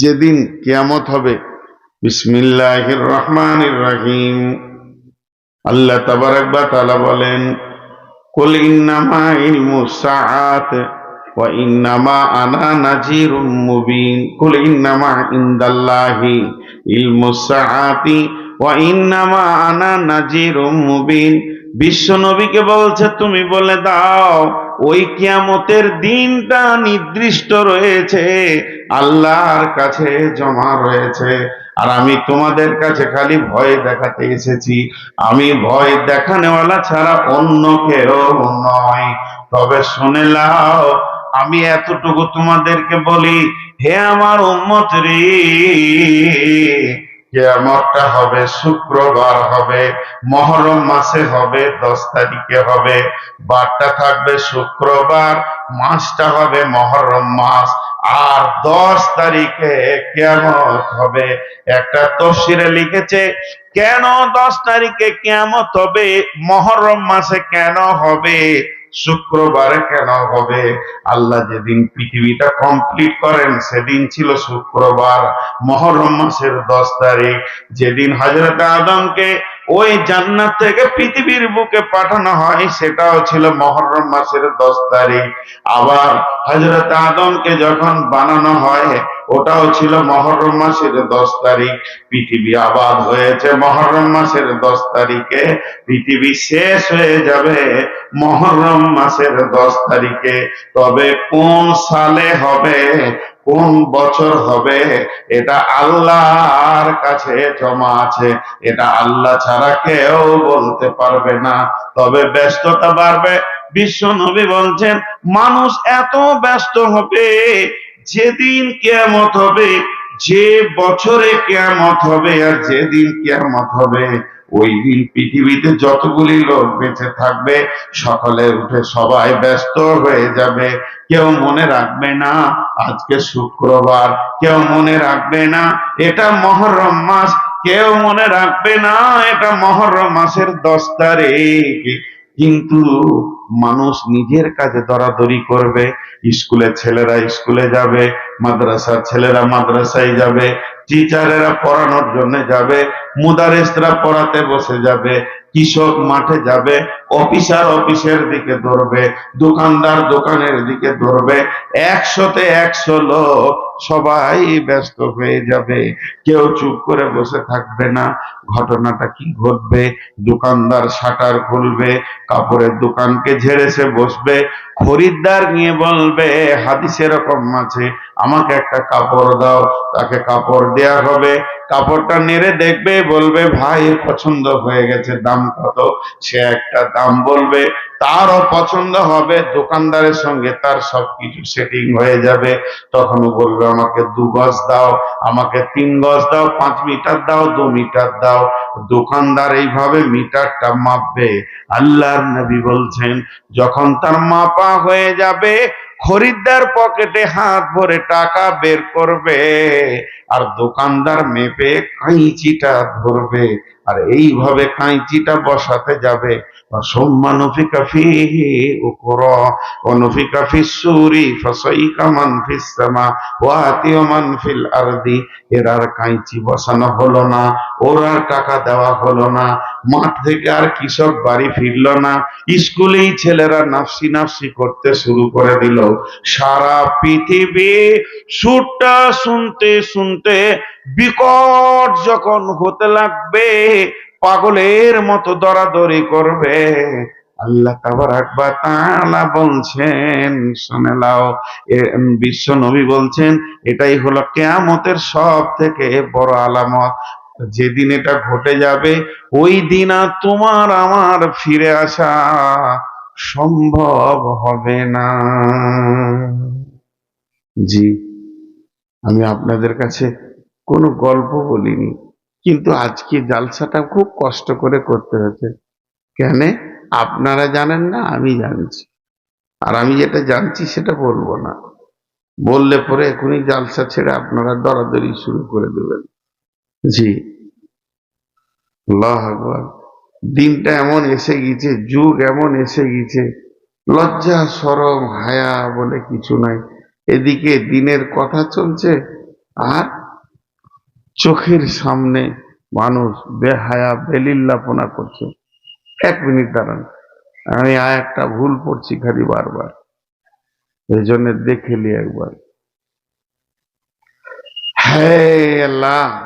যেদিন কিয়ামত হবে বিসমিল্লাহির রহমানির রহিম আল্লাহ তাবারাক বা তাআলা বলেন, কুল ইন্নামা ইলমু সাআত ওয়া ইন্নামা আনা নাজিরুম মুবিন। কুল ইন্নামা ইনদাল্লাহি ইলমু সাআতি ওয়া ইন্নামা আনা নাজিরুম মুবিন। বিশ্ব নবীকে বলছে, তুমি বলে দাও, ওই কিয়ামতের দিনটা নির্দিষ্ট রয়েছে। আল্লাহর কাছে জমা রয়েছে। আর আমি তোমাদের কাছে খালি ভয় দেখাতে এসেছি। আমি ভয় দেখানেওয়ালা ছাড়া অন্য কেউ নয়। তবে শুনে লাও আমি এতটুকু তোমাদেরকে বলি, হে আমার উম্মত রে কেয়ামতটা হবে, শুক্রবার হবে, মহরম মাসে হবে, দশ তারিখে হবে। বারটা থাকবে শুক্রবার, মাসটা হবে মহরম মাস। আর দশ তারিখে কেয়ামত হবে। একটা তফসিরে লিখেছে, কেন দশ তারিখে কেয়ামত হবে? মহরম মাসে কেন হবে? শুক্রবারে কেন হবে? আল্লাহ যেদিন পৃথিবীটা কমপ্লিট করেন, সেদিন ছিল শুক্রবার। মহরম মাসের দশ তারিখ। যেদিন হজরত আদমকে ওই জান্নাত থেকে পৃথিবীর বুকে পাঠানো হয়, সেটাও ছিল মহরম মাসের দশ তারিখ। আবার হজরত আদমকে যখন বানানো হয়, ওটাও ছিল মহরম মাসের দশ তারিখ। পৃথিবী আবাদ হয়েছে মহরম মাসের দশ তারিখে। পৃথিবী শেষ হয়ে যাবে মহরম মাসের দশ তারিখে। তবে কোন সালে হবে? কোন বছর হবে? এটা আল্লাহর কাছে জমা আছে। এটা আল্লাহ ছাড়া কেউ বলতে পারবে না। তবে ব্যস্ততা বাড়বে। বিশ্ব নবী বলছেন, মানুষ এত ব্যস্ত হবে, যেদিন কেয়ামত হবে, যে বছরে কেয়ামত হবে আর যেদিন কেয়ামত হবে। ওই দিন পৃথিবীতে যতগুলি লোক বেঁচে থাকবে, সকালে উঠে সবাই ব্যস্ত হয়ে যাবে। কেউ মনে রাখবে না, আজকে শুক্রবার। কেউ মনে রাখবে না, এটা মহরম মাস। কেউ মনে রাখবে না, এটা মহরম মাসের দশ তারিখ। কিন্তু মানুষ নিজের কাজে দরাদরি করবে। স্কুলের ছেলেরা স্কুলে যাবে, মাদ্রাসার ছেলেরা মাদ্রাসায় যাবে, টিচারেরা পড়ানোর জন্য যাবে। মুদারেসরা পড়াতে বসে যাবে, কৃষক মাঠে যাবে, অফিসার অফিসের দিকে ধরবে, দোকানদার দোকানের দিকে ধরবে, একশোতে একশো লোক সবাই ব্যস্ত হয়ে যাবে। কেউ চুপ করে বসে থাকবে না, ঘটনাটা কি ঘটবে? দোকানদার শাটার খুলবে, কাপড়ের দোকানকে ঝেড়ে সে বসবে, খরিদ্দার নিয়ে বলবে, হাদিস এরকম আছে, আমাকে একটা কাপড় দাও, তাকে কাপড় দেয়া হবে। কাপড়টা নেড়ে দেখবে, বলবে, ভাই, পছন্দ হয়ে গেছে, দাম কত? সে একটা দাম বলবে, তারও পছন্দ হবে, দোকানদারের সঙ্গে তার সবকিছু সেটিং হয়ে যাবে। তখন বলবে, আমাকে দু গজ দাও, আমাকে তিন গজ দাও, পাঁচ মিটার দাও, দু মিটার দাও। দোকানদার এইভাবে মিটারটা মাপবে। আল্লাহর নবী বলছেন, যখন তার মাপা হয়ে যাবে খরিদ্দার পকেটে হাত ভরে টাকা বের করবে, আর দোকানদার মেপে কাঁচিটা ধরবে, আর এইভাবে কাঁচিটা বসাতে যাবে। এর আর কাঁচি বসানো হলো না, ওর আর টাকা দেওয়া হলো না। মাঠ থেকে আর কৃষক বাড়ি ফিরলো না। স্কুলেই ছেলেরা নাফসি নাফসি করতে শুরু করে দিল। সারা পৃথিবী সুরটা শুনতে শুনতে বিকট যখন হতে লাগবে, পাগলের মতো দরাদরি করবে। আল্লাহ তাবারাক বা তাআলা বলছেন, শুনে লাও বিশ্ব নবী বলছেন, এটাই হলো কেয়ামতের সব থেকে বড় আলামত। যেদিন এটা ঘটে যাবে, ওই দিন আর তোমার আমার ফিরে আসা সম্ভব হবে না। জি, আমি আপনাদের কাছে কোনো গল্প বলিনি, কিন্তু আজকে জালসাটা খুব কষ্ট করে করতে হয়েছে। কেন? আপনারা জানেন না, আমি জানছি। আর আমি যেটা জানছি সেটা বলব না। বললে পরে এখনই জালসা ছেড়ে আপনারা দরাদরি শুরু করে দেবেন। জি। আল্লাহ আকবার। দিনটা এমন এসে গেছে, যুগ এমন এসে গেছে, লজ্জা, সরম, হায়া বলে কিছু নাই। এদিকে দিনের কথা চলছে আর চোখের সামনে মানুষ বেহায়া, বেলিল্লাপনা করছে। এক মিনিট দাঁড়ান, আমি আর একটা ভুল পড়ছি খালি বারবার। এই জন্য দেখে নি একবার। হ্যাঁ আল্লাহ!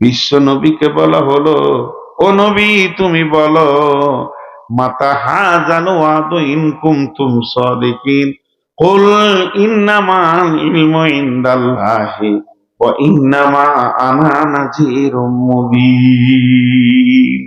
বিশ্ব নবীকে বলা হলো, ও নবী, তুমি বলো, মাতা হা জানো আদো ইনকুম তুম সদিকিন। কুল ইন্নামা ইলমু ইনদাল্লাহি ওয়া ইন্নামা আনা নাযীরুম মুবিন।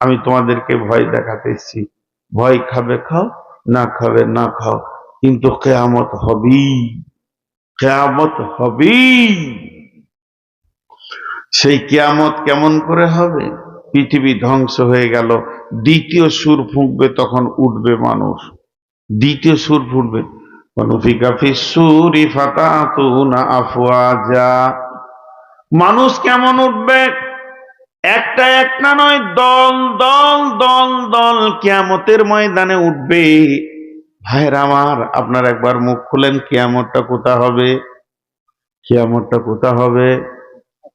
আমি তোমাদেরকে ভয় দেখাতেছি। ভয় খাবে খাও, না খাবে না খাও, কিন্তু কেয়ামত হবেই। কেয়ামত হবেই। সেই কেয়ামত কেমন করে হবে? পৃথিবী ধ্বংস হয়ে গেল, দ্বিতীয় সুর ফুঁকবে, তখন উঠবে মানুষ। দ্বিতীয় সুর ফুটবে মানুষ কেমন উঠবে? একটা একটা নয়, দল দল দল দল কিয়ামতের ময়দানে উঠবে। ভাইয়ের আমার, আপনার একবার মুখ খুলেন, কিয়ামতটা কোথা হবে? কিয়ামতটা কোথা হবে?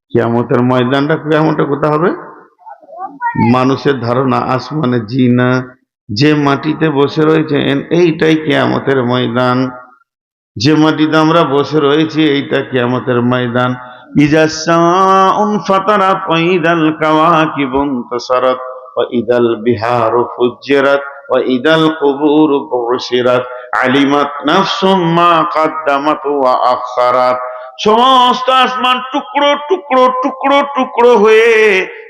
কিয়ামতের ময়দানটা কিয়ামতটা কোথা হবে? মানুষের ধারণা আসমানে জি না। যে মাটিতে বসে রয়েছেন, এইটাই কিয়ামতের ময়দান। যে মাটিতে আমরা বসে রয়েছি, এইটা কিয়ামতের ময়দান। ইজা সাউন ফাতারাত ওয়া ইদাল কাওয়াকিবুন তাসারাত ওয়া ইদাল বিহারু ফুজ্জিরাত। বুশিরাত আলিমাত নাফসুম মা কদ্দামাত ওয়া আখারাত সমস্ত আসমান টুকরো টুকরো টুকরো টুকরো হয়ে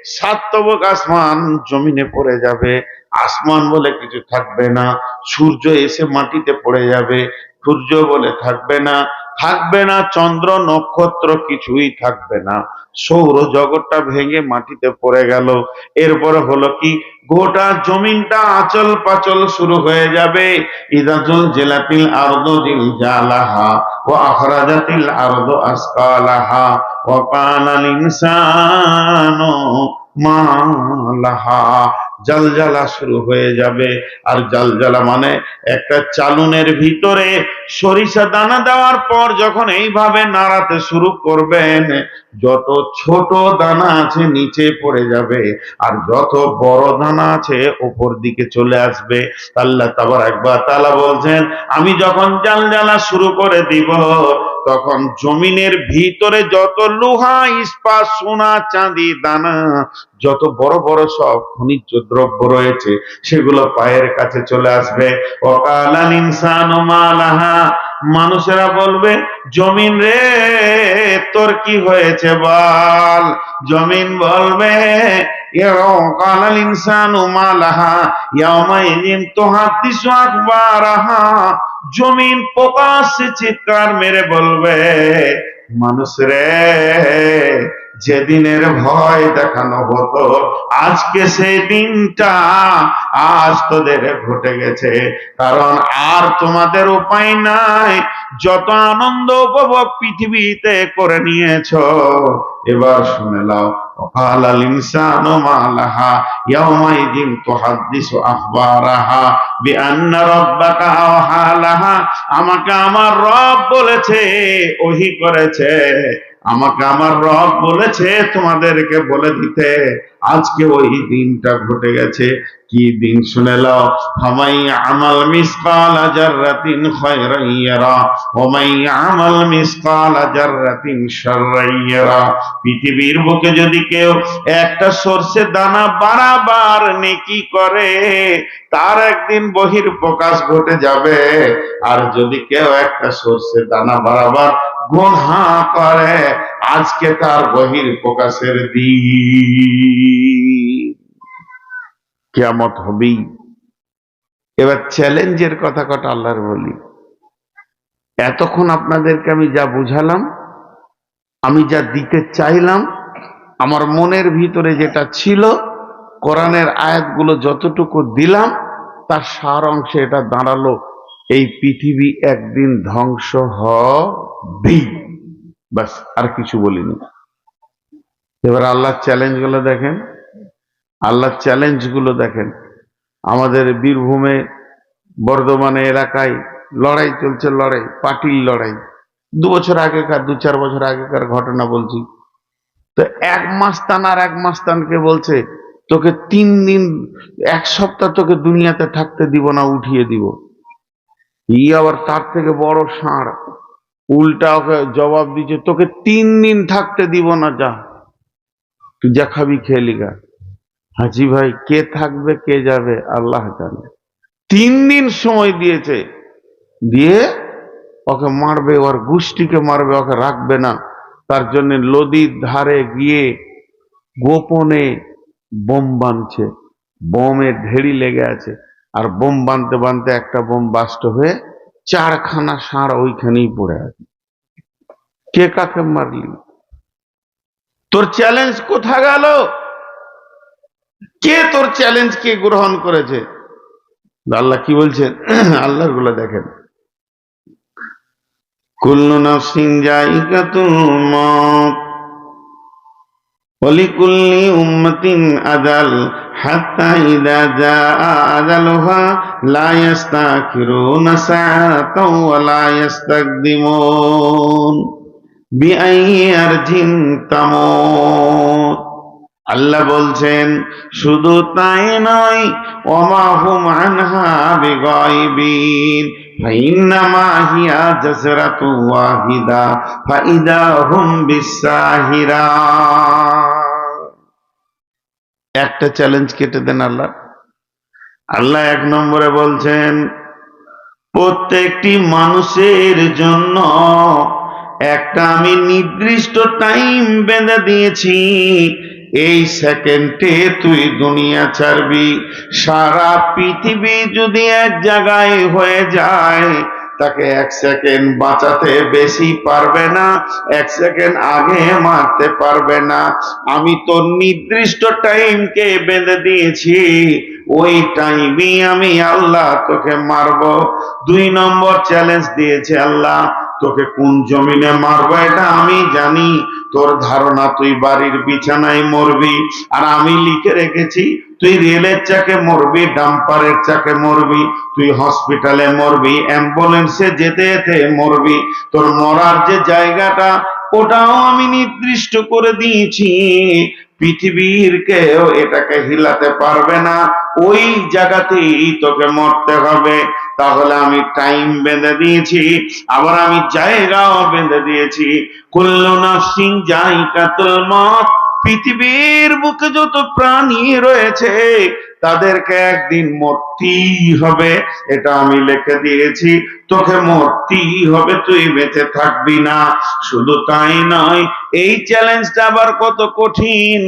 সাতবক আসমান জমিনে পড়ে যাবে। আসমান বলে কিছু থাকবে না। সূর্য এসে মাটিতে পড়ে যাবে। সূর্য বলে থাকবে না। থাকবে না, চন্দ্র নক্ষত্র কিছুই থাকবে না। সৌর জগৎটা ভেঙে মাটিতে পড়ে গেল। এরপরে হলো কি? গোটা জমিনটা আচল পাচল শুরু হয়ে যাবে। ইদাজুল জেলাতিল আরদ দিল জালাহা ও আখরাজাতিল আরদ আসকালাহা ও কানাল ইনসানু মালাহা। জালজালা শুরু হয়ে যাবে। আর জালজালা মানে একটা চালুনের ভিতরে সরিষা দানা দেওয়ার পর যখন এইভাবে নাড়াতে শুরু করবেন যত ছোট দানা আছে নিচে পড়ে যাবে, আর যত বড় দানা আছে ওপর দিকে চলে আসবে। আল্লাহ তাবার একবার তালা বলছেন, আমি যখন জালজালা শুরু করে দিব, তখন জমিনের ভিতরে যত লোহা ইস্পাত সোনা, চাঁদি, দানা, যত বড় বড় সব খনিজ দ্রব্য রয়েছে, সেগুলো পায়ের কাছে চলে আসবে। অকালান ইনসান মালাহা মানুষেরা বলবে, জমিন রে, তোর কি হয়েছে বল? জমিন বলবে কালাল জমিন প্রকাশ্যে চিৎকার মেরে বলবে, মানুষ রে যেদিনের ভয় দেখানো হতো আজকে সেই দিনটা আজ তোদের ঘটে গেছে কারণ আর তোমাদের উপায় নাই যত আনন্দ উপভোগ পৃথিবীতে করে নিয়েছো এবার শুনে নাও وقال الإنسان ما لها يومئذ تحدث أخبارها بأن ربك أوحى لها আমাকে আমার রব বলেছে ওহি করেছে আমাকে আমার রব বলেছে তোমাদেরকে বলে দিতে। আজকে ওই দিনটা ঘটে গেছে। কি দিন শুনে লাও হামাই মিসকাল জাররাতিন খায়রান ইয়ারা, ওমাই মিসকাল জাররাতিন শাররান পৃথিবীর বুকে যদি কেউ একটা সর্ষে দানা বারাবার নেকি করে, তার একদিন বহির প্রকাশ ঘটে যাবে। আর যদি কেউ একটা সর্ষে দানা বারাবার গুনহা করে আজকে তার বহির প্রকাশের দিন। কিয়ামত হবেই। এবার চ্যালেঞ্জের কথা কটা আল্লাহর বলি। এতক্ষণ আপনাদেরকে আমি যা বুঝালাম, আমি যা দিতে চাইলাম, আমার মনের ভিতরে যেটা ছিল, কোরআনের আয়াতগুলো যতটুকু দিলাম, তার সার অংশে এটা দাঁড়াল, এই পৃথিবী একদিন ধ্বংস হবেই। ব্যাস আর কিছু বলিনি। এবার আল্লাহর চ্যালেঞ্জগুলো দেখেন। আল্লাহর চ্যালেঞ্জগুলো দেখেন। আমাদের বীরভূমে, বর্ধমানে এলাকায় লড়াই চলছে, লড়াই, পার্টির লড়াই। দু বছর আগেকার, দু চার বছর আগেকার ঘটনা বলছি। তো এক মাস্তান আর এক মাস্তানকে বলছে, তোকে তিন দিন, এক সপ্তাহ তোকে দুনিয়াতে থাকতে দিব না, উঠিয়ে দিব। ই আবার তার থেকে বড় ষাঁড়। উল্টা ওকে জবাব দিচ্ছে, তোকে তিন দিন থাকতে দিব না, যা। তুই যা খাবি, খেয়ে লিগা হাজি ভাই, কে থাকবে, কে যাবে, আল্লাহ জানে। তিন দিন সময় দিয়েছে, দিয়ে ওকে মারবে, ওর গোষ্ঠীকে মারবে, ওকে রাখবে না। তার জন্য নদীর ধারে গিয়ে গোপনে বোম বাঁধছে বোমে ঢেড়ি লেগে আছে। আর বোম বাঁধতে বাঁধতে একটা বোম বাস্ট হয়ে চারখানা ষাঁড় ওইখানেই পড়ে আছে। কে কাকে মারলি? তোর চ্যালেঞ্জ কোথা গেল? কে তোর চ্যালেঞ্জ কে গ্রহণ করেছে? আল্লাহ কি বলছেন? আল্লাহরগুলো দেখেন। কুল্লু নাফসিন জাইকাতুল মউত ولكل أمة أجل حتى إذا جاء أجلها لا يستأخرون ساعة ولا يستقدمون بأي أرض تموت আল্লাহ বলছেন শুধু তাই নয় ওমাহুম আনহা বিগাইবিন একটা চ্যালেঞ্জ কেটে দেন আল্লাহ। আল্লাহ এক নম্বরে বলছেন, প্রত্যেকটি মানুষের জন্য একটা আমি নির্দিষ্ট টাইম বেঁধে দিয়েছি। এই সেকেন্ডে তুই দুনিয়া ছাড়বি, সারা পৃথিবী যদি এক জায়গায় হয়ে যায়, তাকে এক সেকেন্ড বাঁচাতে বেশি পারবে না, এক সেকেন্ড আগে মারতে পারবে না। আমি তো নির্দিষ্ট টাইমকে বেঁধে দিয়েছি, ওই টাইমই আমি আল্লাহ তোকে মারব। দুই নম্বর চ্যালেঞ্জ দিয়েছে আল্লাহ তোকে কোন জমিনে মারবো, এটা আমি জানি। তোর ধারণা তুই বাড়ির বিছানায় মরবি। আর আমি লিখে রেখেছি, তুই রেলের চাকে মরবি, ডাম্পারের চাকে মরবি, তুই হসপিটালে মরবি, অ্যাম্বুলেন্সে যেতে যেতে মরবি। তোর মরার যে জায়গাটা, ওটাও আমি নির্দিষ্ট করে দিয়েছি। পৃথিবীর কেউ এটাকে হিলাতে পারবে না। ওই জায়গাতেই তোকে মরতে হবে। তাহলে আমি টাইম বেঁধে দিয়েছি, আবার আমি জায়গাও বেঁধে দিয়েছি। কুল্লু নাফসিন জাইকাতুল মত পৃথিবীর বুকে যত প্রাণী রয়েছে, তাদেরকে একদিন মরতেই হবে, এটা আমি লিখে দিয়েছি। তোকে মরতেই হবে, তুই বেঁচে থাকবি না। শুধু তাই নয়, এই চ্যালেঞ্জটা আবার কত কঠিন।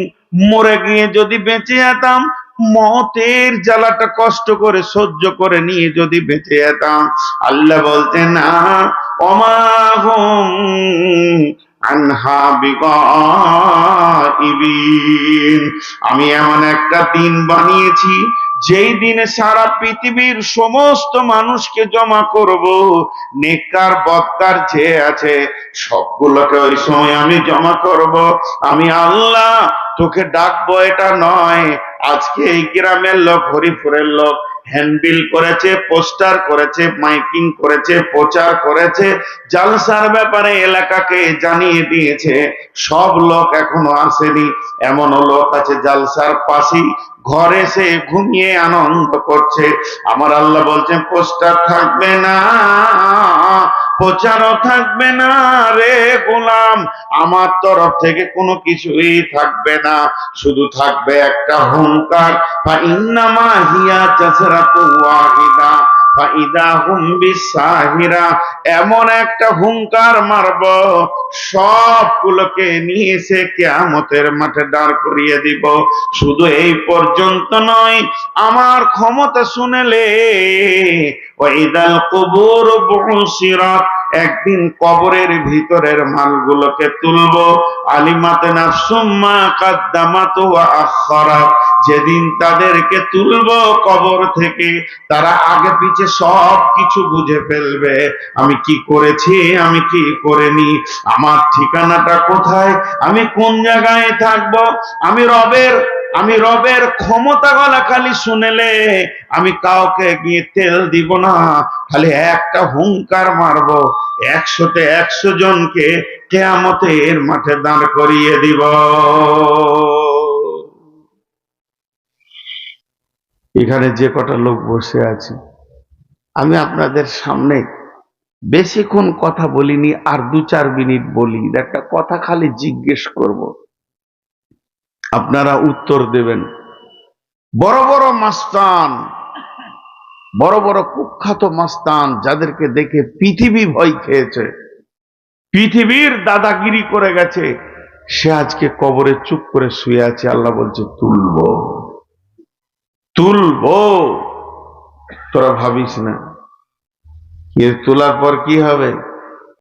মরে গিয়ে যদি বেঁচে যেতাম মতের জ্বালাটা কষ্ট করে সহ্য করে নিয়ে যদি বেঁচে যেতাম। আল্লাহ বলতে না অমাহুম আমি এমন একটা দিন বানিয়েছি যেই দিনে সারা পৃথিবীর সমস্ত মানুষকে জমা করব নেকার বদকার যে আছে, সবগুলোকে ওই সময় আমি জমা করব। আমি আল্লাহ তোকে ডাকবো, এটা নয়। আজকে এই গ্রামের লোক, হরিপুরের লোক হ্যান্ডবিল করেছে, পোস্টার করেছে, মাইকিং করেছে, প্রচার করেছে, জালসার ব্যাপারে এলাকাকে জানিয়ে দিয়েছে। সব লোক এখনও আসেনি। এমন লোক আছে জালসার পাশেই। ঘরে সে ঘুমিয়ে আনন্দ করছে। আমার আল্লাহ বলছে পোস্টার থাকবে না। প্রচারও থাকবে না রে গোলাম। আমার তরফ থেকে কোনো কিছুই থাকবে না। শুধু থাকবে একটা হুঙ্কার। বা ইন্নামা হিয়া চাষরাতু ওয়াহিদা। ফাইদা হুম বিসাহিরা। এমন একটা হুঙ্কার মারব, সবগুলোকে নিয়ে এসে কেয়ামতের মাঠে দাঁড় করিয়ে দিব। শুধু এই পর্যন্ত নয়, আমার ক্ষমতা শুনেলে, ওয়াইদাল কুবুর বুসিরাত, একদিন কবরের ভিতরের মালগুলোকে তুলবো। আলিমাতে না সুম্মা কাদ্দামাত ওয়া আখরাত যেদিন তাদেরকে তুলবো কবর থেকে, তারা আগে পিছে সব কিছু বুঝে ফেলবে। আমি কি করেছি? আমি কি করিনি? আমার ঠিকানাটা কোথায়? আমি কোন জায়গায় থাকব? আমি রবের আমি রবের ক্ষমতা গলা খালি শুনেলে আমি কাউকে গিয়ে তেল দিব না। খালি একটা হুঙ্কার মারবো, একশোতে একশো জনকে কেয়ামতের মাঠে দাঁড় করিয়ে দিব। এখানে যে কটা লোক বসে আছে, আমি আপনাদের সামনে বেশিক্ষণ কথা বলিনি, আর দু চার মিনিট বলি একটা কথা খালি জিজ্ঞেস করব। আপনারা উত্তর দেবেন। বড় বড় মাস্তান, বড় বড় কুখ্যাত মাস্তান যাদেরকে দেখে পৃথিবী ভয় খেয়েছে, পৃথিবীর দাদাগিরি করে গেছে, সে আজকে কবরে চুপ করে শুয়ে আছে, আল্লাহ বলছে, তুলবো। তুলবো তোরা ভাবিস না। তোলার পর কি হবে?